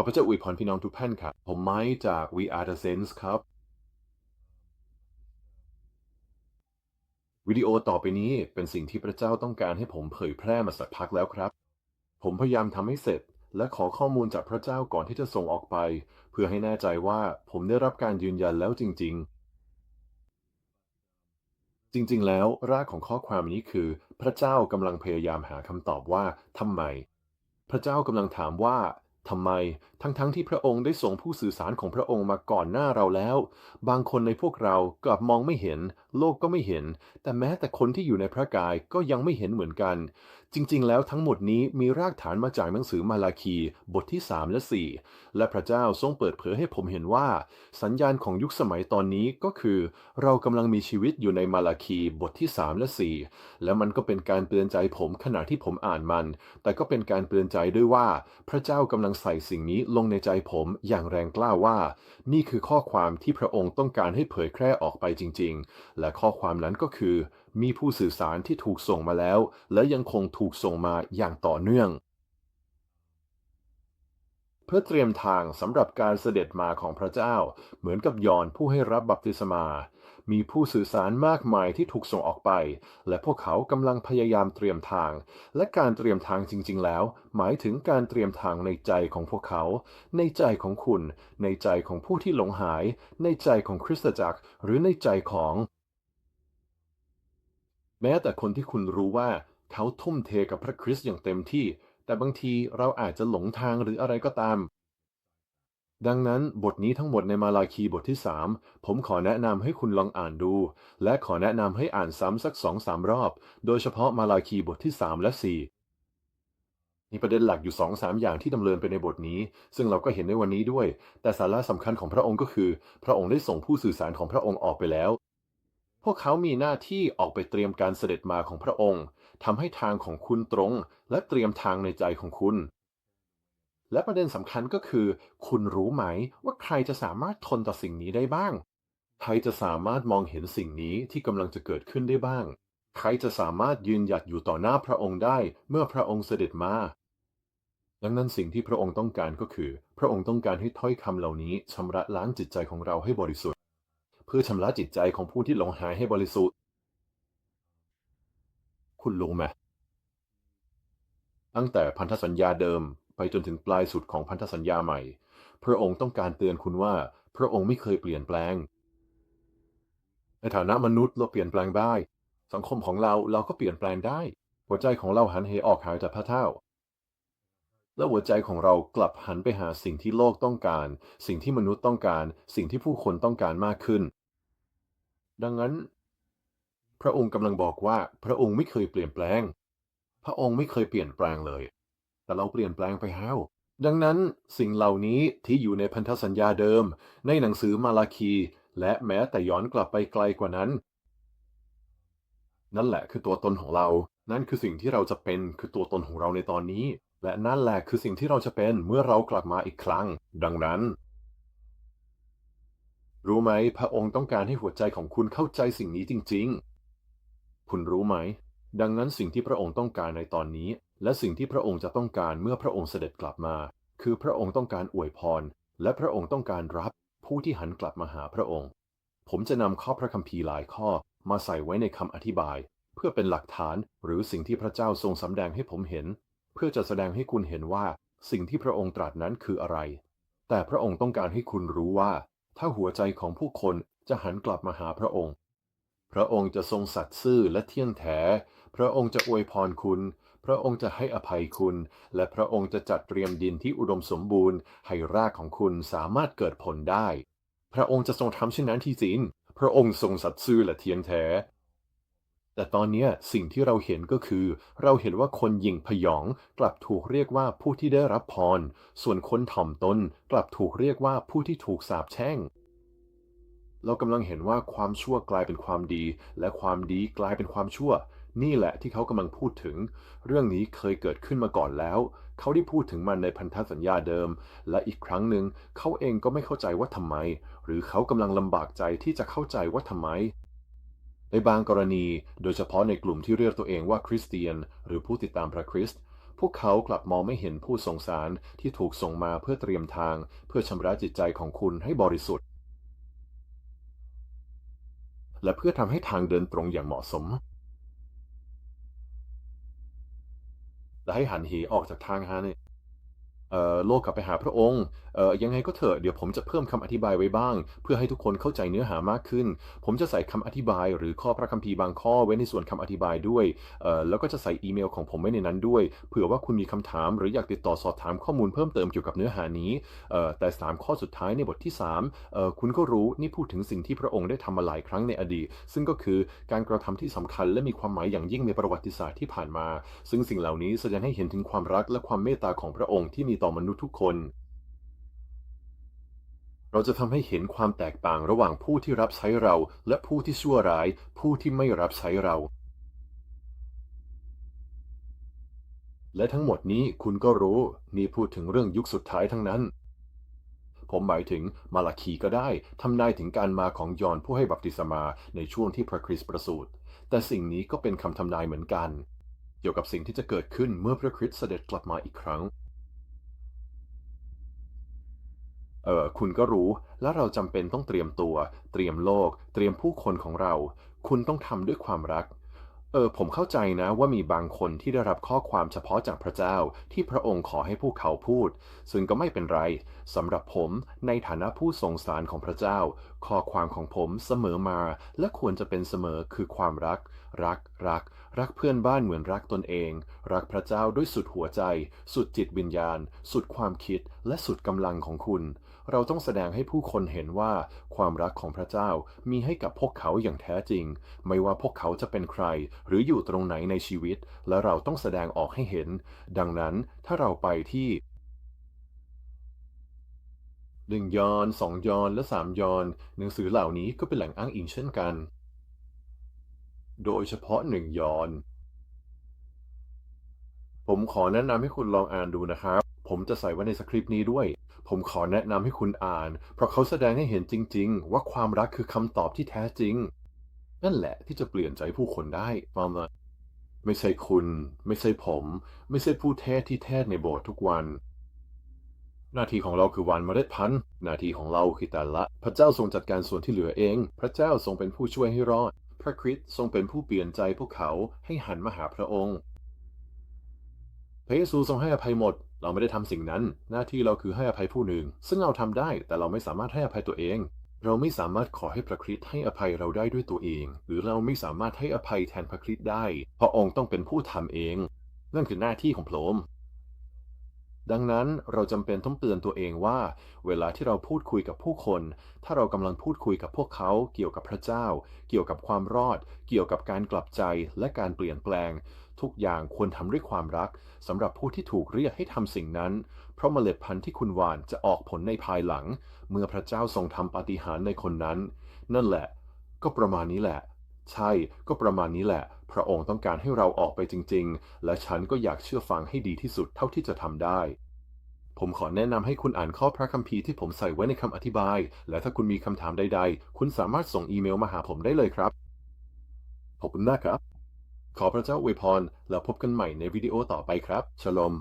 ขอพระเจ้าอวยพรพี่น้องทุกท่านครับ ผมไม้จาก We Are the Saints ครับ วิดีโอต่อไปนี้เป็นสิ่งที่พระเจ้าต้องการให้ผมเผยแพร่มาสักพักแล้วครับ ผมพยายามทำให้เสร็จ และขอข้อมูลจากพระเจ้าก่อนที่จะส่งออกไป เพื่อให้แน่ใจว่าผมได้รับการยืนยันแล้วจริง ๆจริงๆ แล้วรากของข้อความนี้คือ พระเจ้ากำลังพยายามหาคำตอบว่าทำไม พระเจ้ากำลังถามว่า ทำไมทั้งๆทที่พระองค์ได้ส่งผู้สื่อสารของพระองค์มาก่อนหน้าเราแล้ว บางคนในพวกเรากลับมองไม่เห็น โลกก็ไม่เห็น แต่แม้แต่คนที่อยู่ในพระกายก็ยังไม่เห็นเหมือนกัน จริง ๆ แล้วทั้งหมดนี้มีรากฐานมาจากหนังสือมาลาคีบทที่ 3 และ 4 และพระเจ้าทรงเปิดเผยให้ผมเห็นว่า สัญญาณของยุคสมัยตอนนี้ก็คือ เรากำลังมีชีวิตอยู่ในมาลาคีบทที่ 3 และ 4 และมันก็เป็นการเตือนใจผมขณะที่ผมอ่านมัน แต่ก็เป็นการเตือนใจด้วยว่า พระเจ้ากำลังใส่สิ่งนี้ลงในใจผมอย่างแรงกล้าว่า นี่คือข้อความที่พระองค์ต้องการให้เผยแพร่ออกไปจริง ๆ และข้อความนั้นก็คือมีผู้สื่อสารที่ถูกส่งมาแล้ว และยังคงถูกส่งมาอย่างต่อเนื่อง เพื่อเตรียมทางสำหรับการเสด็จมาของพระเจ้า เหมือนกับยอนผู้ให้รับบัพติศมา มีผู้สื่อสารมากมายที่ถูกส่งออกไป และพวกเขากำลังพยายามเตรียมทาง และการเตรียมทางจริง ๆ แล้ว หมายถึงการเตรียมทางในใจของพวกเขา ในใจของคุณ ในใจของผู้ที่หลงหาย ในใจของคริสตจักร หรือในใจของ แม้แต่คนที่คุณรู้ว่าเขาทุ่มเทกับพระคริสต์อย่างเต็มที่ แต่บางทีเราอาจจะหลงทางหรืออะไรก็ตาม ดังนั้นบทนี้ทั้งหมดในมาลาคีบทที่ 3 ผมขอแนะนำให้คุณลองอ่านดู และขอแนะนำให้อ่านซ้ำสักสองสามรอบ โดยเฉพาะมาลาคีบทที่ 3 และ 4 มีประเด็นหลักอยู่2องสามอย่างที่ดำเนินไปในบทนี้ ซึ่งเราก็เห็นในวันนี้ด้วย แต่สาระสำคัญของพระองค์ก็คือ พระองค์ได้ส่งผู้สื่อสารของพระองค์ออกไปแล้ว พวกเขามีหน้าที่ออกไปเตรียมการเสด็จมาของพระองค์ทำให้ทางของคุณตรง และเตรียมทางในใจของคุณ และประเด็นสำคัญก็คือ คุณรู้ไหมว่าใครจะสามารถทนต่อสิ่งนี้ได้บ้าง ใครจะสามารถมองเห็นสิ่งนี้ที่กำลังจะเกิดขึ้นได้บ้าง ใครจะสามารถยืนหยัดอยู่ต่อหน้าพระองค์ได้เมื่อพระองค์เสด็จมา ดังนั้นสิ่งที่พระองค์ต้องการก็คือ พระองค์ต้องการให้ถ้อยคำเหล่านี้ชำระล้างจิตใจของเราให้บริสุทธิ์ เพื่อชำระจิตใจของผู้ที่หลงหายให้บริสุทธิ์ คุณรู้ไหมตั้งแต่พันธสัญญาเดิมไปจนถึงปลายสุดของพันธสัญญาใหม่ พระองค์ต้องการเตือนคุณว่า พระองค์ไม่เคยเปลี่ยนแปลง ในฐานะมนุษย์เราเปลี่ยนแปลงได้ สังคมของเราเราก็เปลี่ยนแปลงได้ หัวใจของเราหันเหออกหายจากพระเจ้าและหัวใจของเรากลับหันไปหาสิ่งที่โลกต้องการ สิ่งที่มนุษย์ต้องการ สิ่งที่ผู้คนต้องการมากขึ้น ดังนั้น พระองค์กำลังบอกว่าพระองค์ไม่เคยเปลี่ยนแปลง พระองค์ไม่เคยเปลี่ยนแปลงเลย แต่เราเปลี่ยนแปลงไปแล้วดังนั้นสิ่งเหล่านี้ที่อยู่ในพันธสัญญาเดิม ในหนังสือมาลาคี และแม้แต่ย้อนกลับไปไกลกว่านั้น นั่นแหละคือตัวตนของเรา นั่นคือสิ่งที่เราจะเป็นคือตัวตนของเราในตอนนี้ และนั่นแหละคือสิ่งที่เราจะเป็นเมื่อเรากลับมาอีกครั้ง ดังนั้น รู้ไหม พระองค์ต้องการให้หัวใจของคุณเข้าใจสิ่งนี้จริง ๆ คุณรู้ไหม ดังนั้นสิ่งที่พระองค์ต้องการในตอนนี้ และสิ่งที่พระองค์จะต้องการเมื่อพระองค์เสด็จกลับมา คือพระองค์ต้องการอวยพร และพระองค์ต้องการรับผู้ที่หันกลับมาหาพระองค์ ผมจะนำข้อพระคัมภีร์หลายข้อมาใส่ไว้ในคำอธิบาย เพื่อเป็นหลักฐานหรือสิ่งที่พระเจ้าทรงสำแดงให้ผมเห็น เพื่อจะแสดงให้คุณเห็นว่าสิ่งที่พระองค์ตรัสนั้นคืออะไร แต่พระองค์ต้องการให้คุณรู้ว่า ถ้าหัวใจของผู้คนจะหันกลับมาหาพระองค์ พระองค์จะทรงสัตย์ซื่อและเที่ยงแท้ พระองค์จะอวยพรคุณ พระองค์จะให้อภัยคุณ และพระองค์จะจัดเตรียมดินที่อุดมสมบูรณ์ ให้รากของคุณสามารถเกิดผลได้ พระองค์จะทรงทำเช่นนั้นที่จรินพระองค์ทรงสัตย์ซื่อและเที่ยงแท้ แต่ตอนนี้สิ่งที่เราเห็นก็คือ เราเห็นว่าคนหยิ่งพยองกลับถูกเรียกว่าผู้ที่ได้รับพร ส่วนคนถ่อมตนกลับถูกเรียกว่าผู้ที่ถูกสาปแช่ง เรากำลังเห็นว่าความชั่วกลายเป็นความดี และความดีกลายเป็นความชั่ว นี่แหละที่เขากำลังพูดถึง เรื่องนี้เคยเกิดขึ้นมาก่อนแล้ว เขาได้พูดถึงมันในพันธสัญญาเดิม และอีกครั้งหนึ่งเขาเองก็ไม่เข้าใจว่าทำไม หรือเขากำลังลำบากใจที่จะเข้าใจว่าทำไม ในบางกรณีโดยเฉพาะในกลุ่มที่เรียกตัวเองว่าคริสเตียน หรือผู้ติดตามพระคริสต์พวกเขากลับมองไม่เห็นผู้ส่งสารที่ถูกส่งมาเพื่อเตรียมทาง เพื่อชำระจิตใจของคุณให้บริสุทธิ์ และเพื่อทำให้ทางเดินตรงอย่างเหมาะสม และให้หันเหออกจากทางฮะเนี่ย โลกกลับไปหาพระองค์ยังไงก็เถอะเดี๋ยวผมจะเพิ่มคำอธิบายไว้บ้าง เพื่อให้ทุกคนเข้าใจเนื้อหามากขึ้น ผมจะใส่คำอธิบาย หรือข้อพระคัมภีร์บางข้อไว้ในส่วนคำอธิบายด้วย แล้วก็จะใส่อีเมลของผมไว้ในนั้นด้วย เผื่อว่าคุณมีคำถาม หรืออยากติดต่อสอบถามข้อมูลเพิ่มเติมเกี่ยวกับเนื้อหานี้ แต่สามข้อสุดท้ายในบทที่3คุณก็รู้นี่พูดถึงสิ่งที่พระองค์ได้ทำมาหลายครั้งในอดีต ซึ่งก็คือการกระทำที่สำคัญ และมีความหมายอย่างยิ่งในประวัติศาสตร์ที่ผ่านมา ซึ่งสิ่งเหล่านี้แสดงให้เห็นถึงความรักและความเมตตาของพระองค์ที่มีต่อมนุษย์ทุกคน เราจะทำให้เห็นความแตกต่างระหว่างผู้ที่รับใช้เรา และผู้ที่ชั่วร้าย ผู้ที่ไม่รับใช้เรา และทั้งหมดนี้คุณก็รู้ นี่พูดถึงเรื่องยุคสุดท้ายทั้งนั้น ผมหมายถึงมาลาคีก็ได้ทำนายถึงการมาของยอนผู้ให้บัพติศมาในช่วงที่พระคริสต์ประสูติแต่สิ่งนี้ก็เป็นคำทำนายเหมือนกัน เกี่ยวกับสิ่งที่จะเกิดขึ้นเมื่อพระคริสต์เสด็จกลับมาอีกครั้ง เออคุณก็รู้และเราจำเป็นต้องเตรียมตัว เตรียมโลก เตรียมผู้คนของเรา คุณต้องทำด้วยความรักเออผมเข้าใจนะว่ามีบางคนที่ได้รับข้อความเฉพาะจากพระเจ้า ที่พระองค์ขอให้พวกเขาพูด ซึ่งก็ไม่เป็นไรสำหรับผมในฐานะผู้ทรงสารของพระเจ้า ข้อความของผมเสมอมา และควรจะเป็นเสมอคือความรัก รักรัก รักเพื่อนบ้านเหมือนรักตนเอง รักพระเจ้าด้วยสุดหัวใจ สุดจิตวิญญาณ สุดความคิดและสุดกำลังของคุณ เราต้องแสดงให้ผู้คนเห็นว่าความรักของพระเจ้ามีให้กับพวกเขาอย่างแท้จริง ไม่ว่าพวกเขาจะเป็นใคร หรืออยู่ตรงไหนในชีวิต และเราต้องแสดงออกให้เห็น ดังนั้นถ้าเราไปที่หนึ่งยอนสองยอนและสามยอนหนังสือเหล่านี้ก็เป็นแหล่งอ้างอิงเช่นกัน โดยเฉพาะหนึ่งยอน ผมขอแนะนำให้คุณลองอ่านดูนะครับ ผมจะใส่ไว้ในสคริปต์นี้ด้วย ผมขอแนะนำให้คุณอ่าน เพราะเขาแสดงให้เห็นจริง ๆ ว่าความรักคือคำตอบที่แท้จริง นั่นแหละที่จะเปลี่ยนใจผู้คนได้ฟังละไม่ใช่คุณ ไม่ใช่ผม ไม่ใช่ผู้เทศที่เทศในโบสถ์ทุกวัน หน้าที่ของเราคือหวานเมล็ดพันธุ์ หน้าที่ของเราคือแต่ละ พระเจ้าทรงจัดการส่วนที่เหลือเอง พระเจ้าทรงเป็นผู้ช่วยให้รอด พระคริสต์ทรงเป็นผู้เปลี่ยนใจพวกเขาให้หันมาหาพระองค์พระเยซูทรงให้อภัยหมด เราไม่ได้ทำสิ่งนั้น หน้าที่เราคือให้อภัยผู้หนึ่ง ซึ่งเราทำได้แต่เราไม่สามารถให้อภัยตัวเอง เราไม่สามารถขอให้พระคริสต์ให้อภัยเราได้ด้วยตัวเอง หรือเราไม่สามารถให้อภัยแทนพระคริสต์ได้ เพราะองค์ต้องเป็นผู้ทำเอง นั่นคือหน้าที่ของพระองค์ดังนั้นเราจำเป็นต้องเตือนตัวเองว่า เวลาที่เราพูดคุยกับผู้คน ถ้าเรากำลังพูดคุยกับพวกเขา เกี่ยวกับพระเจ้า เกี่ยวกับความรอด เกี่ยวกับการกลับใจและการเปลี่ยนแปลง ทุกอย่างควรทำด้วยความรักสำหรับผู้ที่ถูกเรียกให้ทำสิ่งนั้น เพราะเมล็ดพันธุ์ที่คุณหว่านจะออกผลในภายหลัง เมื่อพระเจ้าทรงทำปาฏิหาริย์ในคนนั้น นั่นแหละ ก็ประมาณนี้แหละ ใช่ก็ประมาณนี้แหละ พระองค์ต้องการให้เราออกไปจริง ๆ และฉันก็อยากเชื่อฟังให้ดีที่สุดเท่าที่จะทำได้ผมขอแนะนำให้คุณอ่านข้อพระคัมภีร์ที่ผมใส่ไว้ในคำอธิบาย และถ้าคุณมีคำถามใด ๆ คุณสามารถส่งอีเมลมาหาผมได้เลยครับ ขอบคุณมากครับ ขอพระเจ้าอวยพรแล้วพบกันใหม่ในวิดีโอต่อไปครับชลม